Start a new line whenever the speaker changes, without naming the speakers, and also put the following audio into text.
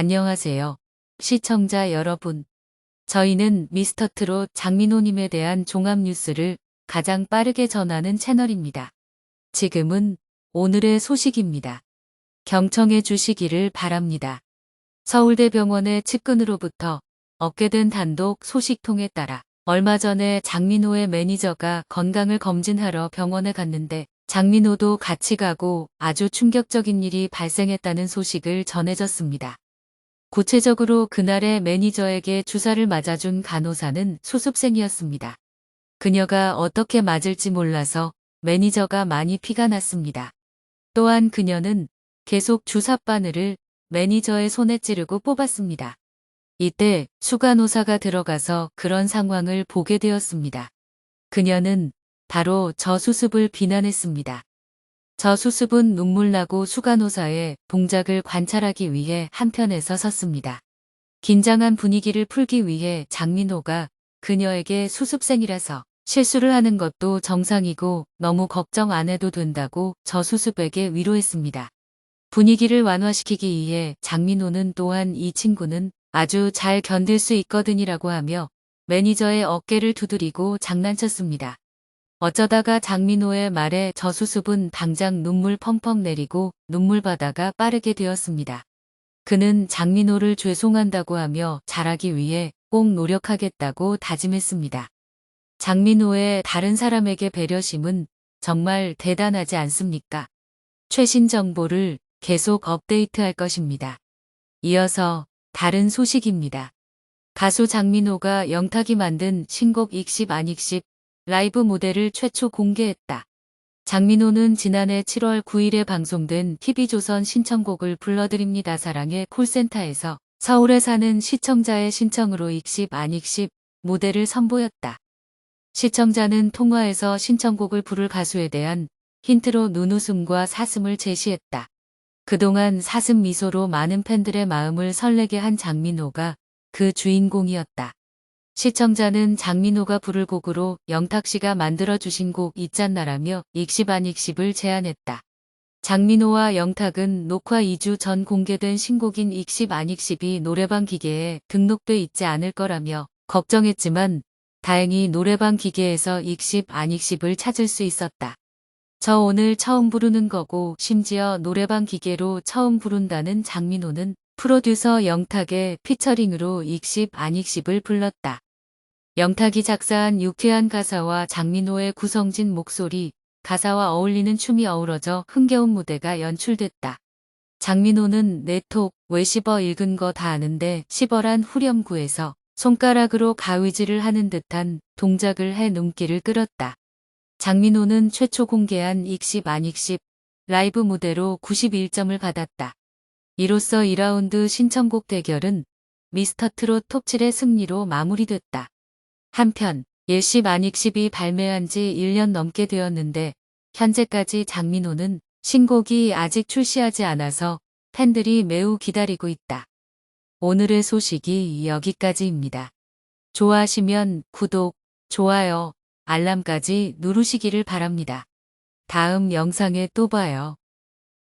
안녕하세요. 시청자 여러분. 저희는 미스터트롯 장민호님에 대한 종합 뉴스를 가장 빠르게 전하는 채널입니다. 지금은 오늘의 소식입니다. 경청해 주시기를 바랍니다. 서울대병원의 측근으로부터 얻게 된 단독 소식통에 따라 얼마 전에 장민호의 매니저가 건강을 검진하러 병원에 갔는데 장민호도 같이 가고 아주 충격적인 일이 발생했다는 소식을 전해졌습니다. 구체적으로 그날의 매니저에게 주사를 맞아준 간호사는 수습생이었습니다. 그녀가 어떻게 맞을지 몰라서 매니저가 많이 피가 났습니다. 또한 그녀는 계속 주사 바늘을 매니저의 손에 찌르고 뽑았습니다. 이때 수간호사가 들어가서 그런 상황을 보게 되었습니다. 그녀는 바로 저 수습을 비난했습니다. 저 수습은 눈물 나고 수간호사의 동작을 관찰하기 위해 한편에서 섰습니다. 긴장한 분위기를 풀기 위해 장민호가 그녀에게 수습생이라서 실수를 하는 것도 정상이고 너무 걱정 안 해도 된다고 저 수습에게 위로했습니다. 분위기를 완화시키기 위해 장민호는 또한 이 친구는 아주 잘 견딜 수 있거든이라고 하며 매니저의 어깨를 두드리고 장난쳤습니다. 어쩌다가 장민호의 말에 저수습은 당장 눈물 펑펑 내리고 눈물바다가 빠르게 되었습니다. 그는 장민호를 죄송한다고 하며 잘하기 위해 꼭 노력하겠다고 다짐했습니다. 장민호의 다른 사람에게 배려심은 정말 대단하지 않습니까? 최신 정보를 계속 업데이트할 것입니다. 이어서 다른 소식입니다. 가수 장민호가 영탁이 만든 신곡 익십 안익십 라이브 무대를 최초 공개했다. 장민호는 지난해 7월 9일에 방송된 TV조선 신청곡을 불러드립니다 사랑의 콜센터에서 서울에 사는 시청자의 신청으로 익십 안익십 무대를 선보였다. 시청자는 통화에서 신청곡을 부를 가수에 대한 힌트로 눈웃음과 사슴을 제시했다. 그동안 사슴 미소로 많은 팬들의 마음을 설레게 한 장민호가 그 주인공이었다. 시청자는 장민호가 부를 곡으로 영탁 씨가 만들어주신 곡 있잖나라며 익십 안익십을 제안했다. 장민호와 영탁은 녹화 2주 전 공개된 신곡인 익십 안익십이 노래방 기계에 등록돼 있지 않을 거라며 걱정했지만 다행히 노래방 기계에서 익십 안익십을 찾을 수 있었다. 저 오늘 처음 부르는 거고 심지어 노래방 기계로 처음 부른다는 장민호는 프로듀서 영탁의 피처링으로 익십 안익십을 불렀다. 영탁이 작사한 유쾌한 가사와 장민호의 구성진 목소리, 가사와 어울리는 춤이 어우러져 흥겨운 무대가 연출됐다. 장민호는 왜 씹어 읽은 거 다 아는데 씹어란 후렴구에서 손가락으로 가위질을 하는 듯한 동작을 해 눈길을 끌었다. 장민호는 최초 공개한 익십 안익십 라이브 무대로 91점을 받았다. 이로써 2라운드 신청곡 대결은 미스터 트롯 톱7의 승리로 마무리됐다. 한편 예십 안익십이 발매한 지 1년 넘게 되었는데 현재까지 장민호는 신곡이 아직 출시하지 않아서 팬들이 매우 기다리고 있다. 오늘의 소식이 여기까지입니다. 좋아하시면 구독, 좋아요, 알람까지 누르시기를 바랍니다. 다음 영상에 또 봐요.